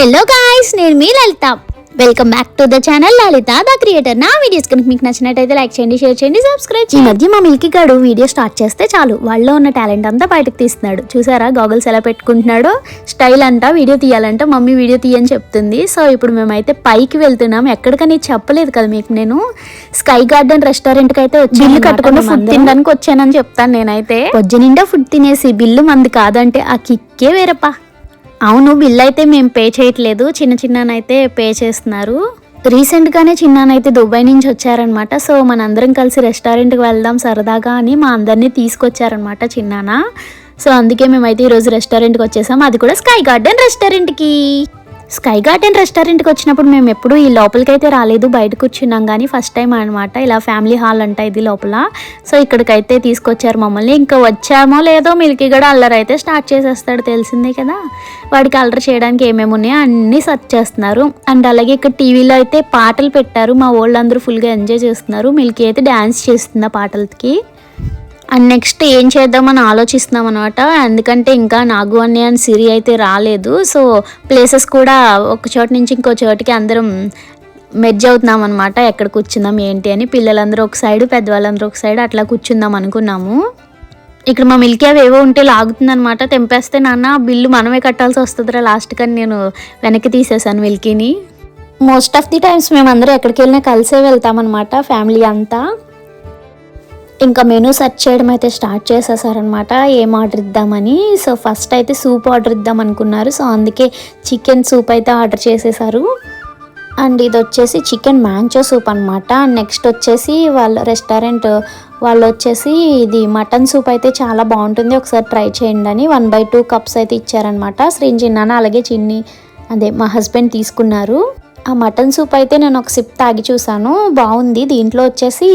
Hello guys నేను మీ Lalitha. Welcome back to the channel Lalitha the creator నా videos కనుక మీకు నచ్చినట్టయితే లైక్ చేయండి షేర్ చేయండి సబ్స్క్రైబ్ ఈ మధ్య మా మిల్కీ గాడు వీడియో స్టార్ట్ చేస్తే చాలు. వాళ్ళలో ఉన్న టాలెంట్ అంతా బయటకు తీస్తున్నాడు. చూసారా గాగుల్స్ ఎలా పెట్టుకుంటున్నాడో? స్టైల్ అంట వీడియో తీయాలంట మమ్మీ వీడియో తీయని చెప్తుంది. సో ఇప్పుడు మేమైతే పైకి వెళ్తున్నాం. ఎక్కడికని చెప్పలేదు కదా మీకు నేను. స్కై గార్డెన్ రెస్టారెంట్కి అయితే వచ్చి బిల్లు కట్టుకుని ఫుడ్ తినడానికి వచ్చానని చెప్తాను నేనైతే. పొద్దు నిండా ఫుడ్ తినేసి బిల్లు మంది కాదంటే ఆ కిక్కే వేరప్పా? అవును బిల్ అయితే మేము పే చేయట్లేదు. చిన్న చిన్ననైతే పే చేస్తున్నారు. రీసెంట్గానే చిన్నానైతే దుబాయ్ నుంచి వచ్చారనమాట. సో మనందరం కలిసి రెస్టారెంట్కి వెళ్దాం సరదాగా అని మా అందరినీ తీసుకొచ్చారనమాట చిన్నాన. సో అందుకే మేమైతే ఈరోజు రెస్టారెంట్కి వచ్చేసాం. అది కూడా స్కై గార్డెన్ రెస్టారెంట్కి. స్కై గార్డెన్ రెస్టారెంట్కి వచ్చినప్పుడు మేము ఎప్పుడు ఈ లోపలికి అయితే రాలేదు. బయట కూర్చున్నాం కానీ ఫస్ట్ టైం అనమాట ఇలా ఫ్యామిలీ హాల్ అంట ఇది లోపల. సో ఇక్కడికైతే తీసుకొచ్చారు మమ్మల్ని. ఇంకా వచ్చామో లేదో మిల్కీ కూడా అల్లరి అయితే స్టార్ట్ చేసేస్తాడు. తెలిసిందే కదా. వాడికి అల్లరి చేయడానికి ఏమేమి ఉన్నాయో అన్నీ సెర్చ్ చేస్తున్నారు. అండ్ అలాగే ఇక్కడ టీవీలో అయితే పాటలు పెట్టారు. మా వాళ్ళందరూ ఫుల్గా ఎంజాయ్ చేస్తున్నారు. మిల్కీ అయితే డ్యాన్స్ చేస్తుంది ఆ పాటలకి. అండ్ నెక్స్ట్ ఏం చేద్దామని ఆలోచిస్తున్నాం అనమాట ఎందుకంటే ఇంకా నాగు అన్నయ్య అని సిరి అయితే రాలేదు. సో ప్లేసెస్ కూడా ఒక చోట నుంచి ఇంకో చోటికి అందరం మెర్జ్ అవుతున్నాం అనమాట ఎక్కడ కూర్చుందాం ఏంటి అని పిల్లలందరూ ఒక సైడ్ పెద్దవాళ్ళందరూ ఒక సైడ్ అట్లా కూర్చుందాం అనుకున్నాము. ఇక్కడ మా మిల్కీ అవి ఏవో ఉంటే లాగుతుంది అనమాట తెంపేస్తే నాన్న బిల్లు మనమే కట్టాల్సి వస్తుందిరా లాస్ట్ కానీ నేను వెనక్కి తీసేసాను మిల్కీని. మోస్ట్ ఆఫ్ ది టైమ్స్ మేమందరూ ఎక్కడికి వెళ్ళినా కలిసే వెళ్తామన్నమాట ఫ్యామిలీ అంతా. ఇంకా మెనూ సెర్చ్ చేయడం అయితే స్టార్ట్ చేసేసారనమాట ఏం ఆర్డర్ ఇద్దామని. సో ఫస్ట్ అయితే సూప్ ఆర్డర్ ఇద్దాం అనుకున్నారు. సో అందుకే చికెన్ సూప్ అయితే ఆర్డర్ చేసేసారు. అండ్ ఇది వచ్చేసి చికెన్ మ్యాంచో సూప్ అనమాట నెక్స్ట్ వచ్చేసి వాళ్ళ రెస్టారెంట్ వాళ్ళు వచ్చేసి ఇది మటన్ సూప్ అయితే చాలా బాగుంటుంది. ఒకసారి ట్రై చేయండి అని వన్ బై టూ కప్స్ అయితే ఇచ్చారనమాట శ్రీంజిన్నాన అలాగే చిన్ని అదే మా హస్బెండ్ తీసుకున్నారు. ఆ మటన్ సూప్ అయితే నేను ఒక సిప్ తాగి చూసాను బాగుంది. దీంట్లో వచ్చేసి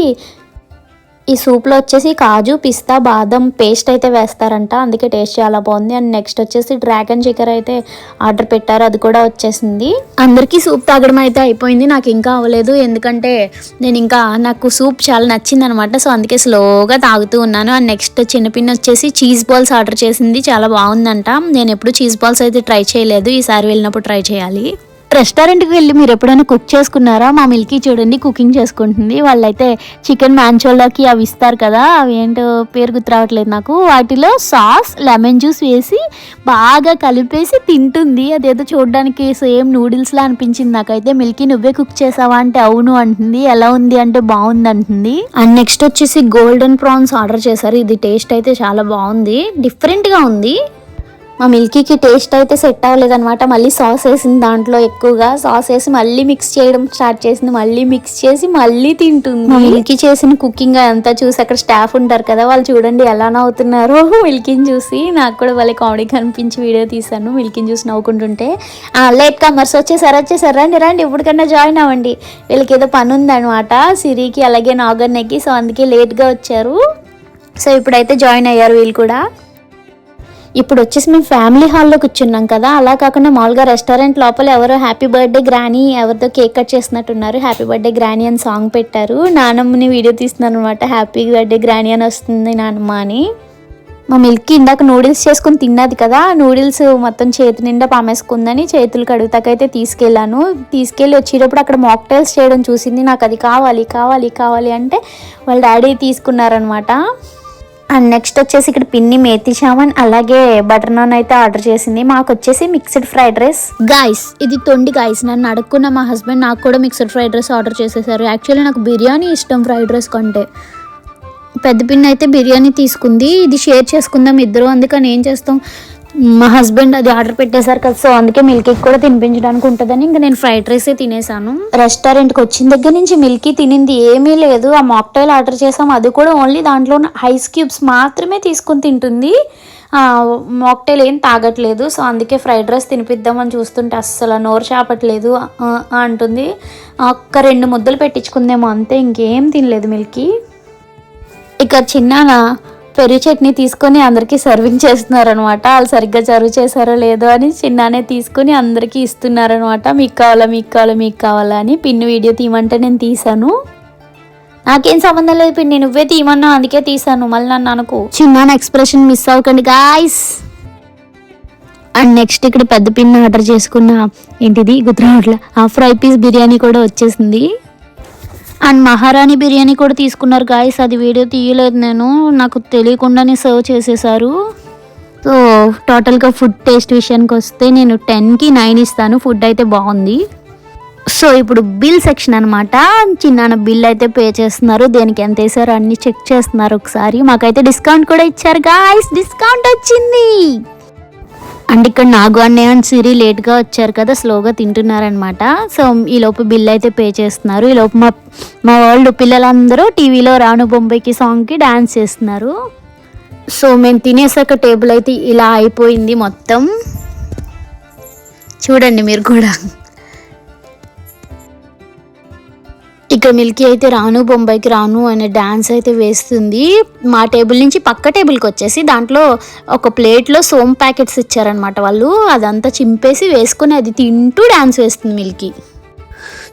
ఈ సూప్లో వచ్చేసి కాజు పిస్తా బాదం పేస్ట్ అయితే వేస్తారంట. అందుకే టేస్ట్ చాలా బాగుంది. అండ్ నెక్స్ట్ వచ్చేసి డ్రాగన్ చికెన్ అయితే ఆర్డర్ పెట్టారు. అది కూడా వచ్చేసింది. అందరికీ సూప్ తాగడం అయితే అయిపోయింది. నాకు ఇంకా అవ్వలేదు. ఎందుకంటే నేను ఇంకా నాకు సూప్ చాలా నచ్చింది అనమాట సో అందుకే స్లోగా తాగుతూ ఉన్నాను. అండ్ నెక్స్ట్ చిన్నపిన్న వచ్చేసి చీజ్ బాల్స్ ఆర్డర్ చేసింది. చాలా బాగుందంట. నేను ఎప్పుడు చీజ్ బాల్స్ అయితే ట్రై చేయలేదు. ఈసారి వెళ్ళినప్పుడు ట్రై చేయాలి. రెస్టారెంట్కి వెళ్ళి మీరు ఎప్పుడైనా కుక్ చేసుకున్నారా? మా మిల్కీ చూడండి కుకింగ్ చేసుకుంటుంది. వాళ్ళైతే చికెన్ మ్యాంచోలాకి అవి ఇస్తారు కదా అవి ఏంటో పేరు గుర్తురావట్లేదు నాకు. వాటిలో సాస్ లెమన్ జ్యూస్ వేసి బాగా కలిపేసి తింటుంది. అదేదో చూడడానికి సేమ్ నూడిల్స్లా అనిపించింది నాకైతే. మిల్కీ నువ్వే కుక్ చేసావా? అంటే అవును అంటుంది. ఎలా ఉంది? అంటే బాగుంది అంటుంది. అండ్ నెక్స్ట్ వచ్చేసి గోల్డెన్ ప్రాన్స్ ఆర్డర్ చేశారు. ఇది టేస్ట్ అయితే చాలా బాగుంది. డిఫరెంట్గా ఉంది. మా మిల్కీకి టేస్ట్ అయితే సెట్ అవ్వలేదనమాట మళ్ళీ సాస్ వేసింది దాంట్లో ఎక్కువగా. సాస్ వేసి మళ్ళీ మిక్స్ చేయడం స్టార్ట్ చేసింది. మళ్ళీ మిక్స్ చేసి మళ్ళీ తింటుంది. మా మిల్కీ చేసిన కుకింగ్ అంతా చూసి అక్కడ స్టాఫ్ ఉంటారు కదా వాళ్ళు చూడండి ఎలా నవ్వుతున్నారో మిల్కీని చూసి. నాకు కూడా వాళ్ళ కామెడీ కనిపించి వీడియో తీశాను. మిల్కీని చూసి నవ్వుకుంటుంటే లేట్ కమర్స్ వచ్చేసారు వచ్చేసారు. రండి రండి ఇప్పటికన్నా జాయిన్ అవ్వండి. వీళ్ళకి ఏదో పని ఉందన్నమాట సిరికి అలాగే నాగన్నకి. సో అందుకే లేట్గా వచ్చారు. సో ఇప్పుడైతే జాయిన్ అయ్యారు వీళ్ళు కూడా. ఇప్పుడు వచ్చేసి మేము ఫ్యామిలీ హాల్లో కూర్చున్నాం కదా. అలా కాకుండా మామూలుగా రెస్టారెంట్ లోపల ఎవరో హ్యాపీ బర్త్డే గ్రానీ ఎవరితో కేక్ కట్ చేస్తున్నట్టున్నారు. హ్యాపీ బర్త్డే గ్రానీ అని సాంగ్ పెట్టారు. నానమ్మని వీడియో తీస్తున్నాను అనమాట హ్యాపీ బర్త్డే గ్రానీ అని వస్తుంది నానమ్మ అని. మా మిల్క్ ఇందాక నూడిల్స్ చేసుకుని తిన్నది కదా. నూడిల్స్ మొత్తం చేతి నిండా పామేసుకుందని చేతులు కడుగుతాకైతే తీసుకెళ్ళాను. తీసుకెళ్ళి వచ్చేటప్పుడు అక్కడ మాక్టైల్స్ చేయడం చూసింది. నాకు అది కావాలి కావాలి కావాలి అంటే వాళ్ళ డాడీ తీసుకున్నారనమాట అండ్ నెక్స్ట్ వచ్చేసి ఇక్కడ పిన్ని మేతి చామన్ అలాగే బటర్ నాన్ అయితే ఆర్డర్ చేసింది. మాకు వచ్చేసి మిక్స్డ్ ఫ్రైడ్ రైస్ గాయస్ ఇది తొండి గాయస్ నన్ను అడుక్కున్న మా హస్బెండ్ నాకు కూడా మిక్స్డ్ ఫ్రైడ్ రైస్ ఆర్డర్ చేసేసారు. యాక్చువల్లీ నాకు బిర్యానీ ఇష్టం ఫ్రైడ్ రైస్ కంటే. పెద్ద పిన్ని అయితే బిర్యానీ తీసుకుంది. ఇది షేర్ చేసుకుందాం ఇద్దరు. అందుకని ఏం చేస్తాం? మా హస్బెండ్ అది ఆర్డర్ పెట్టేశారు కదా సో అందుకే మిల్కీ కూడా తినిపించడానికి ఉంటుందని ఇంకా నేను ఫ్రైడ్ రైసే తినేసాను రెస్టారెంట్కి వచ్చిన దగ్గర నుంచి మిల్కీ తినింది ఏమీ లేదు. ఆ మాక్టైల్ ఆర్డర్ చేసాం అది కూడా ఓన్లీ దాంట్లో ఉన్న ఐస్ క్యూబ్స్ మాత్రమే తీసుకొని తింటుంది. మాక్టైల్ ఏం తాగట్లేదు. సో అందుకే ఫ్రైడ్ రైస్ తినిపిద్దామని చూస్తుంటే అస్సలు నోరు చేపట్లేదు. అంటుంది. ఒక్క రెండు ముద్దలు పెట్టించుకుందేమో అంతే ఇంకేం తినలేదు మిల్కీ ఇక చిన్నాన పెరుగు చట్నీ తీసుకొని అందరికీ సర్వింగ్ చేస్తున్నారనమాట. వాళ్ళు సరిగ్గా సర్వ్ చేశారో లేదో అని చిన్నానే తీసుకొని అందరికీ ఇస్తున్నారనమాట. మీకు కావాలా మీకు కావాలా మీకు కావాలా అని పిన్ను వీడియో తీయమంటే నేను తీసాను నాకేం సంబంధం లేదు పిన్ని నువ్వే తీయమన్నా అందుకే తీసాను మళ్ళీ నన్ను అనుకో. చిన్నాన ఎక్స్ప్రెషన్ మిస్ అవ్వకండి గాయస్ అండ్ నెక్స్ట్ ఇక్కడ పెద్ద పిన్ ఆర్డర్ చేసుకున్న ఏంటిది? గుత్రావట్ల ఆ ఫ్రై పీస్ బిర్యానీ కూడా వచ్చేసింది. అండ్ మహారాణి బిర్యానీ కూడా తీసుకున్నారు గాయస్ అది వీడియో తీయలేదు నేను. నాకు తెలియకుండానే సర్వ్ చేసేసారు. సో టోటల్గా ఫుడ్ టేస్ట్ విషయానికి వస్తే నేను టెన్కి నైన్ ఇస్తాను. ఫుడ్ అయితే బాగుంది. సో ఇప్పుడు బిల్ సెక్షన్ అనమాట చిన్న బిల్ అయితే పే చేస్తున్నారు. దేనికి ఎంత వేసారో అన్ని చెక్ చేస్తున్నారు ఒకసారి. మాకైతే డిస్కౌంట్ కూడా ఇచ్చారు గాయస్ డిస్కౌంట్ వచ్చింది. అండ్ ఇక్కడ నాగు అన్నయ్య అండ్ సిరి లేట్గా వచ్చారు కదా స్లోగా తింటున్నారనమాట సో ఈలోపు బిల్ అయితే పే చేస్తున్నారు. ఈలోపు మా మా వాళ్ళు పిల్లలందరూ టీవీలో రాను బొంబాయికి సాంగ్కి డ్యాన్స్ చేస్తున్నారు. సో మేము తినేసాక టేబుల్ అయితే ఇలా అయిపోయింది మొత్తం. చూడండి మీరు కూడా. ఇక్కడ మిల్కీ అయితే రాను బొంబాయికి రాను అనే డ్యాన్స్ అయితే వేస్తుంది. మా టేబుల్ నుంచి పక్క టేబుల్కి వచ్చేసి దాంట్లో ఒక ప్లేట్లో సోమ్ ప్యాకెట్స్ ఇచ్చారనమాట వాళ్ళు. అదంతా చింపేసి వేసుకొని అది తింటూ డ్యాన్స్ వేస్తుంది మిల్కీ.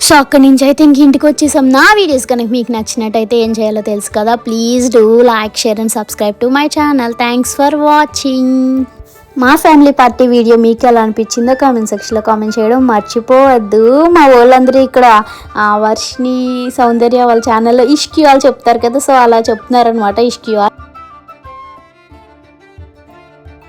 సో అక్కడి నుంచి అయితే ఇంక ఇంటికి వచ్చేసాం. నా వీడియోస్ కనుక మీకు నచ్చినట్టయితే ఏం చేయాలో తెలుసు కదా please do like share and subscribe to my channel. Thanks for watching. మా ఫ్యామిలీ పార్టీ వీడియో మీకు ఎలా అనిపించిందో కామెంట్ సెక్షన్లో కామెంట్ చేయడం మర్చిపోవద్దు. మా వాళ్ళందరూ ఇక్కడ ఆ, వర్షిని సౌందర్య వాళ్ళ ఛానల్లో ఇష్కి వాళ్ళు చెప్తారు కదా సో అలా చెప్తున్నారనమాట ఇష్కి వాళ్ళు